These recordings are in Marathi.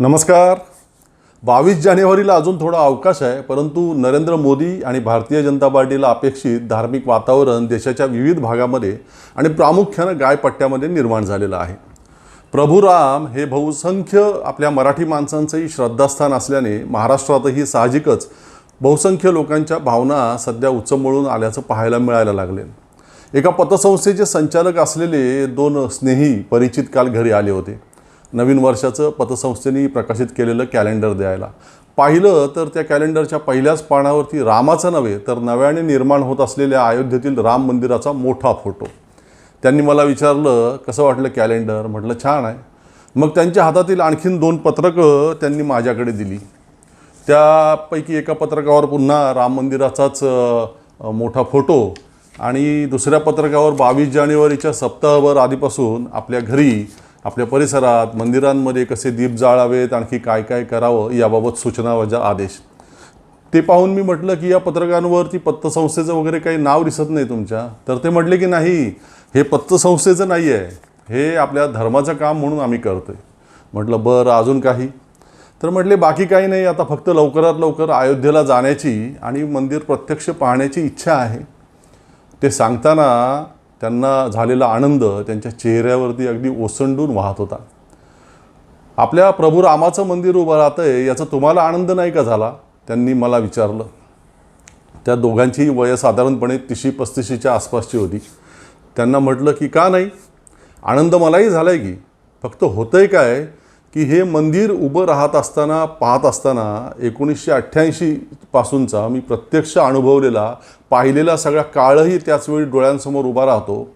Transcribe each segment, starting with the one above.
नमस्कार. बावीस जानेवारीला अजून थोडा अवकाश आहे परंतु नरेंद्र मोदी आणि भारतीय जनता पार्टीला अपेक्षित धार्मिक वातावरण देशाच्या विविध भागामध्ये आणि प्रामुख्यानं गायपट्ट्यामध्ये निर्माण झालेलं आहे. प्रभू राम हे बहुसंख्य आपल्या मराठी माणसांचंही श्रद्धास्थान असल्याने महाराष्ट्रातही साहजिकच बहुसंख्य लोकांच्या भावना सध्या उचंबळून आल्याचं पाहायला मिळायला लागले. एका पतसंस्थेचे संचालक असलेले दोन स्नेही परिचित काल घरी आले होते. नवीन वर्षाचं पतसंस्थेने प्रकाशित केलेलं कॅलेंडर द्यायला. पाहिलं तर त्या कॅलेंडरच्या पहिल्याच पानावरती रामाचं नव्हे तर नव्याने निर्माण होत असलेल्या अयोध्येतील राम मंदिराचा मोठा फोटो. त्यांनी मला विचारलं कसं वाटलं कॅलेंडर म्हटलं छान आहे. मग त्यांच्या हातातील आणखीन दोन पत्रकं त्यांनी माझ्याकडे दिली. त्यापैकी एका पत्रकावर पुन्हा राम मंदिराचाच मोठा फोटो आणि दुसऱ्या पत्रकावर बावीस जानेवारीच्या सप्ताहभर आधीपासून आपल्या घरी आपल्या परिसरात मंदिरांमध्ये कसे दीप जाळावेत आणखी काय काय करावं याबाबत सूचना वजा आदेश. ते पाहून मी म्हटलं की या पत्रकांवरती पत्तसंस्थेचं वगैरे काही नाव दिसत नाही तुमच्या. तर ते म्हटले की नाही हे पत्तसंस्थेचं नाही आहे. हे आपल्या धर्माचं काम म्हणून आम्ही करतो आहे म्हटलं बरं अजून काही? तर म्हटले बाकी काही नाही आता फक्त लवकरात लवकर अयोध्येला जाण्याची आणि मंदिर प्रत्यक्ष पाहण्याची इच्छा आहे. ते सांगताना त्यांना झालेला आनंद त्यांच्या चेहऱ्यावरती अगदी ओसंडून वाहत होता. आपल्या प्रभू रामाचं मंदिर उभं राहतं आहे याचा तुम्हाला आनंद नाही का झाला? त्यांनी मला विचारलं. त्या दोघांची वय साधारणपणे तिशी पस्तीशीच्या आसपासची होती. त्यांना म्हटलं की का नाही? आनंद मलाही झाला आहे की. फक्त होतं आहे काय? की हे मंदिर उभं राहत असताना पाहत असताना एकोणीसशे अठ्ठ्याऐंशी पासूनचा मी प्रत्यक्ष अनुभवलेला पाहिलेला सगळा काळही त्याचवेळी डोळ्यांसमोर उभा राहतो.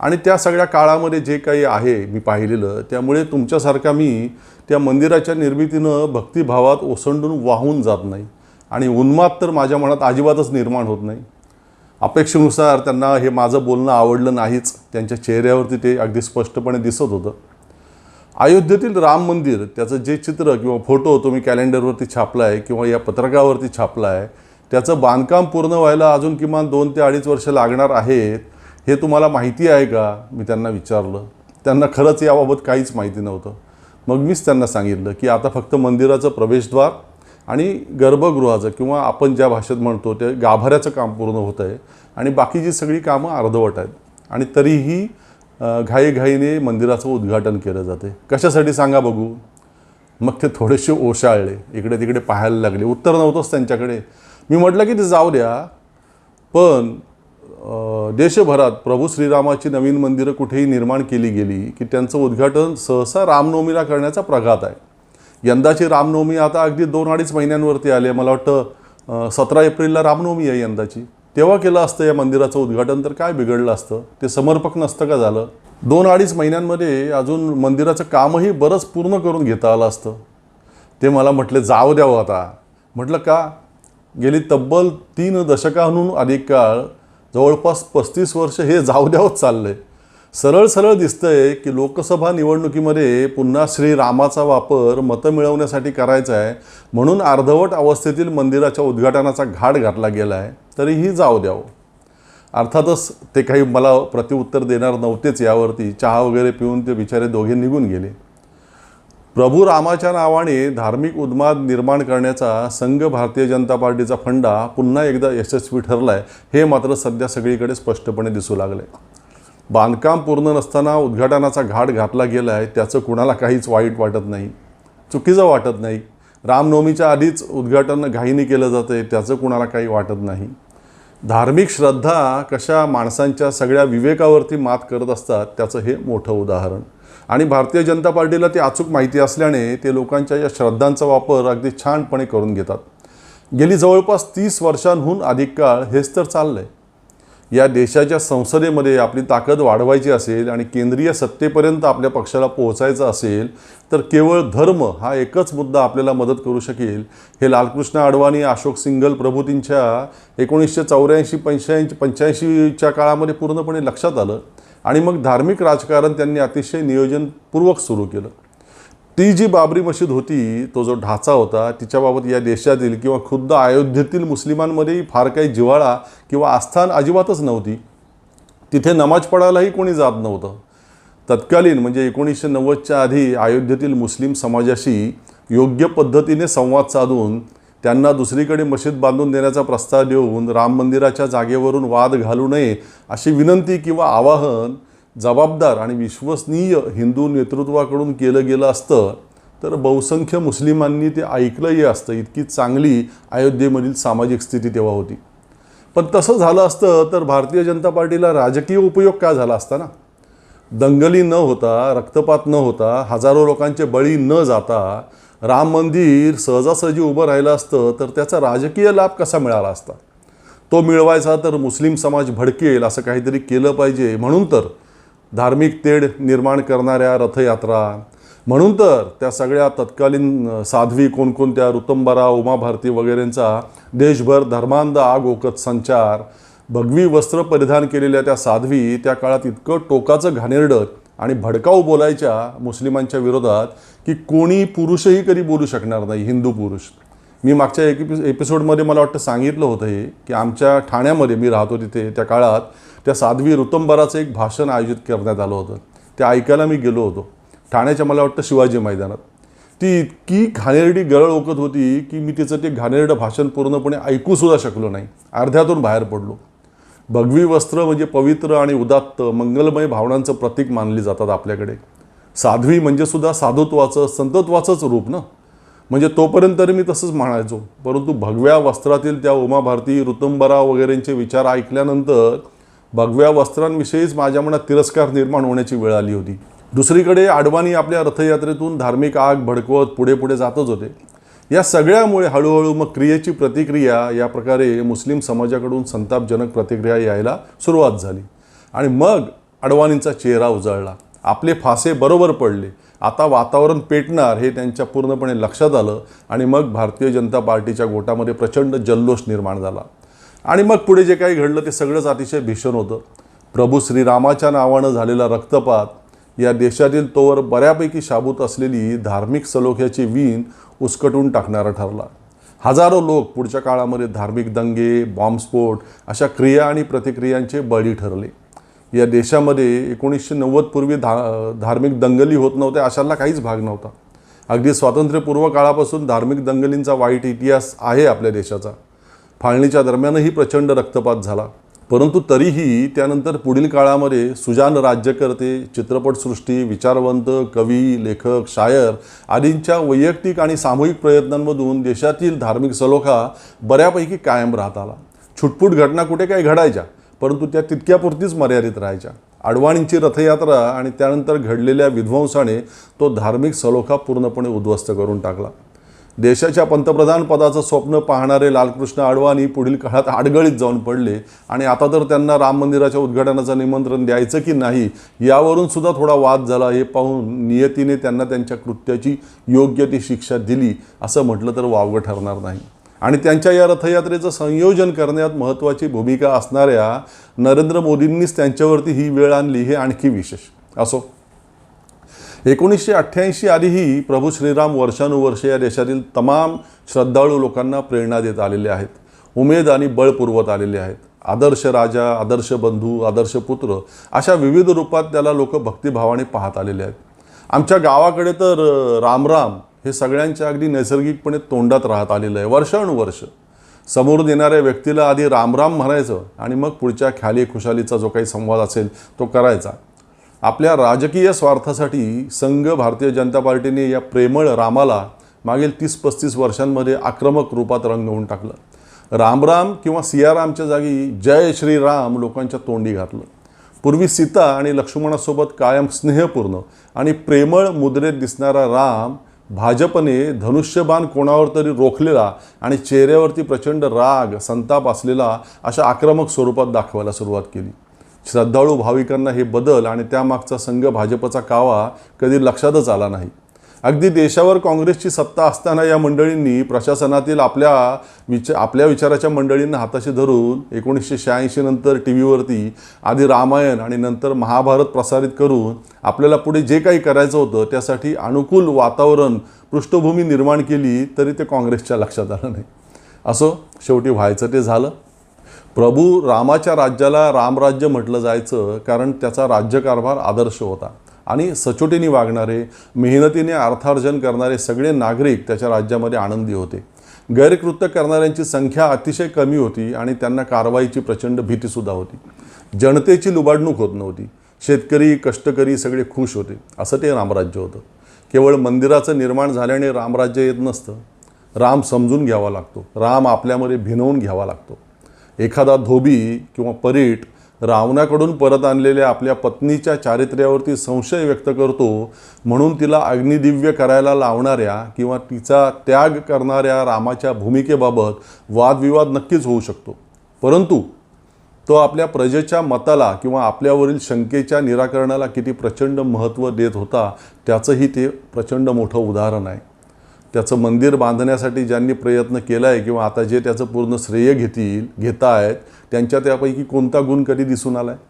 आणि त्या सगळ्या काळामध्ये जे काही आहे मी पाहिलेलं त्यामुळे तुमच्यासारखा मी त्या मंदिराच्या निर्मितीनं भक्तिभावात ओसंडून वाहून जात नाही. आणि उन्माद तर माझ्या मनात अजिबातच निर्माण होत नाही. अपेक्षेनुसार त्यांना हे माझं बोलणं आवडलं नाहीच. त्यांच्या चेहऱ्यावरती ते अगदी स्पष्टपणे दिसत होतं. अयोध्येतील राम मंदिर त्याचं जे चित्र किंवा फोटो तुम्ही कॅलेंडरवरती छापला आहे किंवा या पत्रकावरती छापला आहे त्याचं बांधकाम पूर्ण व्हायला अजून किमान दोन ते अडीच वर्ष लागणार आहेत हे तुम्हाला माहिती आहे का? मी त्यांना विचारलं. त्यांना खरंच याबाबत काहीच माहिती नव्हतं. मग मीच त्यांना सांगितलं की आता फक्त मंदिराचं प्रवेशद्वार आणि गर्भगृहाचं किंवा आपण ज्या भाषेत म्हणतो ते गाभाऱ्याचं काम पूर्ण होतं आहे आणि बाकीची सगळी कामं अर्धवट आहेत. आणि तरीही घाईघाईने मंदिराचं उद्घाटन केलं जाते. कशासाठी सांगा बघू? मग ते थोडेसे ओशाळले इकडे तिकडे पाहायला लागले. उत्तर नव्हतंच त्यांच्याकडे. मी म्हटलं की ते जाऊ द्या पण देशभरात प्रभू श्रीरामाची नवीन मंदिरं कुठेही निर्माण केली गेली की त्यांचं उद्घाटन सहसा रामनवमीला करण्याचा प्रघात आहे. यंदाची रामनवमी आता अगदी दोन अडीच महिन्यांवरती आली आहे. मला वाटतं सतरा एप्रिलला रामनवमी आहे यंदाची. तेव्हा केलं असतं या मंदिराचं उद्घाटन तर काय बिघडलं असतं? ते समर्पक नसतं का झालं? दोन अडीच महिन्यांमध्ये अजून मंदिराचं कामही बरंच पूर्ण करून घेता आलं असतं. ते मला म्हटले जाऊ द्यावं हो आता. म्हटलं का? गेली तब्बल तीन दशकाहून अधिक काळ जवळपास पस्तीस वर्ष हे जाऊ द्यावंच आहे सरळ सरळ दिसतंय की लोकसभा निवडणुकीमध्ये पुन्हा श्रीरामाचा वापर मतं मिळवण्यासाठी करायचा आहे. म्हणून अर्धवट अवस्थेतील मंदिराच्या उद्घाटनाचा घाट घातला गेला आहे तरीही जाऊ द्यावं. अर्थातच ते काही मला प्रतिउत्तर देणार नव्हतेच यावरती. चहा वगैरे पिऊन ते बिचारे दोघे निघून गेले. प्रभू रामाच्या नावाने धार्मिक उन्माद निर्माण करण्याचा संघ भारतीय जनता पार्टीचा फंडा पुन्हा एकदा यशस्वी ठरला आहे हे मात्र सध्या सगळीकडे स्पष्टपणे दिसू लागले बांधकाम पूर्ण नसताना उद्घाटनाचा घाट घातला गेला आहे त्याचं कुणाला काहीच वाईट वाटत नाही चुकीचं वाटत नाही. रामनवमीच्या आधीच उद्घाटन घाईने केलं जातं आहे त्याचं कुणाला काही वाटत नाही. धार्मिक श्रद्धा कशा माणसांच्या सगळ्या विवेकावरती मात करत असतात त्याचं हे मोठं उदाहरण. आणि भारतीय जनता पार्टीला ती अचूक माहिती असल्याने ते लोकांच्या या श्रद्धांचा वापर अगदी छानपणे करून घेतात. गेली जवळपास तीस वर्षांहून अधिक काळ हेच तर चाललं आहे या देशाच्या संसदेमध्ये आपली ताकद वाढवायची असेल आणि केंद्रीय सत्तेपर्यंत आपल्या पक्षाला पोहोचायचं असेल तर केवळ धर्म हा एकच मुद्दा आपल्याला मदत करू शकेल. हे लालकृष्ण अडवाणी अशोक सिंगल प्रभूतींच्या एकोणीसशे चौऱ्याऐंशी पंच्याऐंशी पंच्याऐंशीच्या काळामध्ये पूर्णपणे लक्षात आलं आणि मग धार्मिक राजकारण त्यांनी अतिशय नियोजनपूर्वक सुरू केलं. ती जी बाबरी मशीद होती तो जो ढाचा होता तिच्याबाबत या देशातील किंवा खुद्द अयोध्येतील मुस्लिमांमध्येही फार काही जिव्हाळा किंवा आस्थान अजिबातच नव्हती. तिथे नमाज पडायलाही कोणी जात नव्हतं. तत्कालीन म्हणजे एकोणीसशे नव्वदच्या आधी अयोध्येतील मुस्लिम समाजाशी योग्य पद्धतीने संवाद साधून त्यांना दुसरीकडे मशीद बांधून देण्याचा प्रस्ताव देऊन राम मंदिराच्या जागेवरून वाद घालू नये अशी विनंती किंवा आवाहन जबाबदार आणि विश्वसनीय हिंदू नेतृत्वाकडून केलं गेलं असतं तर बहुसंख्य मुस्लिमांनी ते ऐकलंही असतं. इतकी चांगली अयोध्येमधील सामाजिक स्थिती तेव्हा होती. पण तसं झालं असतं तर भारतीय जनता पार्टीला राजकीय उपयोग काय झाला असता ना दंगली न होता रक्तपात न होता हजारो लोकांचे बळी न जाता राम मंदिर सहजासहजी उभं राहिलं असतं तर त्याचा राजकीय लाभ कसा मिळाला असता? तो मिळवायचा तर मुस्लिम समाज भडकेल असं काहीतरी केलं पाहिजे. म्हणून तर धार्मिक तेढ निर्माण करणाऱ्या रथयात्रा. म्हणून तर त्या सगळ्या तत्कालीन साध्वी कोणकोणत्या ऋतंबरा उमा भारती वगैरेंचा देशभर धर्मांध आग ओकत संचार भगवी वस्त्र परिधान केलेल्या त्या साध्वी त्या काळात इतकं टोकाचं घाणेरडं आणि भडकाऊ बोलायच्या मुस्लिमांच्या विरोधात की कोणी पुरुषही कधी बोलू शकणार नाही हिंदू पुरुष. मी मागच्या एक एपिसोडमध्ये मला वाटतं सांगितलं होतं हे की आमच्या ठाण्यामध्ये मी राहतो तिथे त्या काळात त्या साध्वी ऋतंबराचं एक भाषण आयोजित करण्यात आलं होतं. ते ऐकायला मी गेलो होतो. ठाण्याच्या मला वाटतं शिवाजी मैदानात. ती इतकी घाणेरडी गळळ ओकत होती की मी तिचं ते घाणेरडं भाषण पूर्णपणे ऐकूसुद्धा शकलो नाही. अर्ध्यातून बाहेर पडलो. भगवी वस्त्र म्हणजे पवित्र आणि उदात्त मंगलमय भावनांचं प्रतीक मानली जातात आपल्याकडे. साध्वी म्हणजे सुद्धा साधुत्वाचं संतत्वाचंच रूप ना? म्हणजे तोपर्यंत तरी मी तसंच म्हणायचो. परंतु भगव्या वस्त्रातील त्या उमा भारती ऋतुंबरा वगैरेंचे विचार ऐकल्यानंतर भगव्या वस्त्रांविषयीच माझ्या मनात तिरस्कार निर्माण होण्याची वेळ आली होती. दुसरीकडे आडवाणी आपल्या रथयात्रेतून धार्मिक आग भडकवत पुढे पुढे जातच होते. या सगळ्यामुळे हळूहळू मग क्रियेची प्रतिक्रिया या प्रकारे मुस्लिम समाजाकडून संतापजनक प्रतिक्रिया यायला सुरुवात झाली. आणि मग अडवाणींचा चेहरा उजळला. आपले फासे बरोबर पडले. आता वातावरण पेटणार हे त्यांच्या पूर्णपणे लक्षात आलं आणि मग भारतीय जनता पार्टीच्या गोटामध्ये प्रचंड जल्लोष निर्माण झाला. आणि मग पुढे जे काही घडलं ते सगळंच अतिशय भीषण होतं. प्रभू श्रीरामाच्या नावानं झालेला रक्तपात या देशातील तोवर बऱ्यापैकी शाबूत असलेली धार्मिक सलोख्याची वीण उसकटून टाकणारा ठरला. हजारो लोक पुढच्या काळामध्ये धार्मिक दंगे बॉम्बस्फोट अशा क्रिया आणि प्रतिक्रियांचे बळी ठरले. या देशामध्ये एकोणीसशे नव्वदपूर्वी धा धार्मिक दंगली होत नव्हत्या अशाला काहीच भाग नव्हता. अगदी स्वातंत्र्यपूर्व काळापासून धार्मिक दंगलींचा वाईट इतिहास आहे आपल्या देशाचा. फाळणीच्या दरम्यानही प्रचंड रक्तपात झाला. परंतु तरीही त्यानंतर पुढील काळामध्ये सुजान राज्यकर्ते चित्रपटसृष्टी विचारवंत कवी लेखक शायर आदींच्या वैयक्तिक आणि सामूहिक प्रयत्नांमधून देशातील धार्मिक सलोखा बऱ्यापैकी कायम राहत आला. छुटपूट घटना कुठे काही घडायच्या परंतु त्या तितक्यापुरतीच मर्यादित राहायच्या. आडवाणींची रथयात्रा आणि त्यानंतर घडलेल्या विध्वंसाने तो धार्मिक सलोखा पूर्णपणे उद्ध्वस्त करून टाकला. देशाच्या पंतप्रधान पदाचं स्वप्न पाहणारे लालकृष्ण आडवाणी पुढील काळात आडगळीत जाऊन पडले. आणि आता तर त्यांना राम मंदिराच्या उद्घाटनाचं निमंत्रण द्यायचं की नाही यावरून सुद्धा थोडा वाद झाला. हे पाहून नियतीने त्यांना त्यांच्या कृत्याची योग्य ती शिक्षा दिली. असं म्हटलं तर वावगं ठरणार नाही. आणि त्यांच्या या रथयात्रेचं संयोजन करण्यात महत्त्वाची भूमिका असणाऱ्या नरेंद्र मोदींनीच त्यांच्यावरती ही वेळ आणली. हे आणखी विशेष. असो. एकोणीसशे अठ्ठ्याऐंशी आधीही प्रभू श्रीराम वर्षानुवर्षे या देशातील तमाम श्रद्धाळू लोकांना प्रेरणा देत आलेले आहेत. उमेद आणि बळ पुरवत आलेले आहेत. आदर्श राजा आदर्श बंधू आदर्श पुत्र अशा विविध रूपात त्याला लोक भक्तिभावाने पाहत आलेले आहेत. आमच्या गावाकडे तर रामराम हे सगळ्यांच्या अगदी नैसर्गिकपणे तोंडात राहत आलेलं आहे वर्षानुवर्ष. समोरून येणाऱ्या व्यक्तीला आधी रामराम म्हणायचं आणि मग पुढच्या ख्याली खुशालीचा जो काही संवाद असेल तो करायचा. आपल्या राजकीय स्वार्थासाठी संघ भारतीय जनता पार्टीने या प्रेमळ रामाला मागील तीस पस्तीस वर्षांमध्ये आक्रमक रूपात रंगवून टाकलं. रामराम किंवा सियारामच्या जागी जय श्रीराम लोकांच्या तोंडी घातलं. पूर्वी सीता आणि लक्ष्मणासोबत कायम स्नेहपूर्ण आणि प्रेमळ मुद्रेत दिसणारा राम भाजपने धनुष्यबाण कोणावर तरी रोखलेला आणि चेहऱ्यावरती प्रचंड राग संताप असलेला अशा आक्रमक स्वरूपात दाखवायला सुरुवात केली. श्रद्धाळू भाविकांना हे बदल आणि त्यामागचा संघ भाजपचा कावा कधी लक्षातच आला नाही. अगदी देशावर काँग्रेसची सत्ता असताना या मंडळींनी प्रशासनातील आपल्या विच आपल्या विचाराच्या मंडळींना हाताशी धरून एकोणीसशे शहाऐंशी नंतर टी व्हीवरती आधी रामायण आणि नंतर महाभारत प्रसारित करून आपल्याला पुढे जे काही करायचं होतं त्यासाठी अनुकूल वातावरण पृष्ठभूमी निर्माण केली तरी ते काँग्रेसच्या लक्षात आलं नाही. असो शेवटी व्हायचं ते झालं. प्रभू रामाच्या राज्याला रामराज्य म्हटलं जायचं कारण त्याचा राज्यकारभार आदर्श होता. आणि सचोटीने वागणारे मेहनतीने अर्थार्जन करणारे सगळे नागरिक त्याच्या राज्यामध्ये आनंदी होते. गैरकृत्य करणाऱ्यांची संख्या अतिशय कमी होती आणि त्यांना कारवाईची प्रचंड भीतीसुद्धा होती. जनतेची लुबाडणूक होत नव्हती. शेतकरी कष्टकरी सगळे खुश होते. असं ते रामराज्य होतं. केवळ मंदिराचं निर्माण झाल्याने रामराज्य येत नसतं. राम समजून घ्यावा लागतो. राम आपल्यामध्ये भिनवून घ्यावा लागतो. एखादा धोबी किंवा परीट रावणाकडून परत आणलेल्या आपल्या पत्नीच्या चारित्र्यावरती संशय व्यक्त करतो म्हणून तिला अग्निदिव्य करायला लावणाऱ्या किंवा तिचा त्याग करणाऱ्या रामाच्या भूमिकेबाबत वादविवाद नक्कीच होऊ शकतो. परंतु तो आपल्या प्रजेच्या मताला किंवा आपल्यावरील शंकेच्या निराकरणाला किती प्रचंड महत्त्व देत होता त्याचंही ते प्रचंड मोठं उदाहरण आहे. त्याचं मंदिर बांधण्यासाठी ज्यांनी प्रयत्न केला आहे किंवा आता जे त्याचं पूर्ण श्रेय घेतील घेत आहेत त्यांच्या त्यापैकी कोणता गुण कधी दिसून आला आहे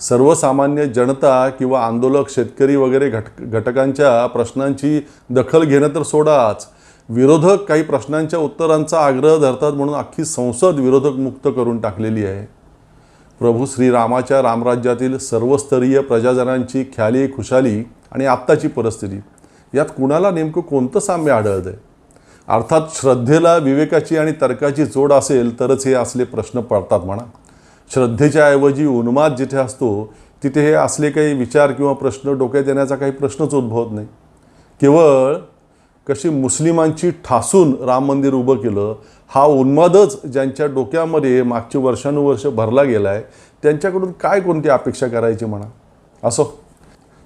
सर्वसामान्य जनता किंवा आंदोलक शेतकरी वगैरे घट घटकांच्या प्रश्नांची दखल घेणं तर सोडाच. विरोधक काही प्रश्नांच्या उत्तरांचा आग्रह धरतात म्हणून अख्खी संसद विरोधक मुक्त करून टाकलेली आहे. प्रभू श्रीरामाच्या रामराज्यातील सर्वस्तरीय प्रजाजनांची ख्याली खुशाली आणि आत्ताची परिस्थिती. यात कुणाला नेमकं कोणतं साम्य आढळतं आहे अर्थात श्रद्धेला विवेकाची आणि तर्काची जोड असेल तरच हे असले प्रश्न पडतात म्हणा. श्रद्धेच्या ऐवजी उन्माद जिथे असतो तिथे हे असले काही विचार किंवा प्रश्न डोक्यात येण्याचा काही प्रश्नच उद्भवत नाही. केवळ कशी मुस्लिमांची ठासून राम मंदिर उभं केलं हा उन्मादच ज्यांच्या डोक्यामध्ये मागची वर्षानुवर्ष भरला गेला आहे त्यांच्याकडून काय कोणती अपेक्षा करायची म्हणा? असो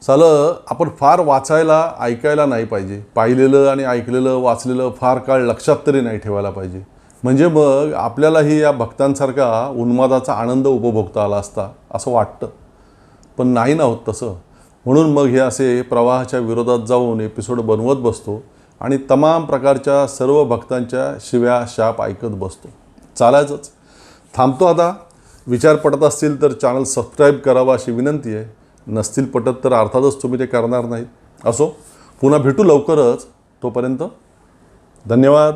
सालं आपण फार वाचायला ऐकायला नाही पाहिजे. पाहिलेलं आणि ऐकलेलं वाचलेलं फार काळ लक्षात तरी नाही ठेवायला पाहिजे. म्हणजे मग आपल्यालाही या भक्तांसारखा उन्मादाचा आनंद उपभोगता आला असता असं वाटतं. पण नाही ना होत तसं. म्हणून मग हे असे प्रवाहाच्या विरोधात जाऊन एपिसोड बनवत बसतो आणि तमाम प्रकारच्या सर्व भक्तांच्या शिव्या शाप ऐकत बसतो. चालायचंच. थांबतो आता. विचार पडत असतील तर चॅनल सबस्क्राईब करावा अशी विनंती आहे. नसतील पटत तर अर्थातच तुम्ही ते करणार नाहीत. असो पुन्हा भेटू लवकरच. तोपर्यंत धन्यवाद.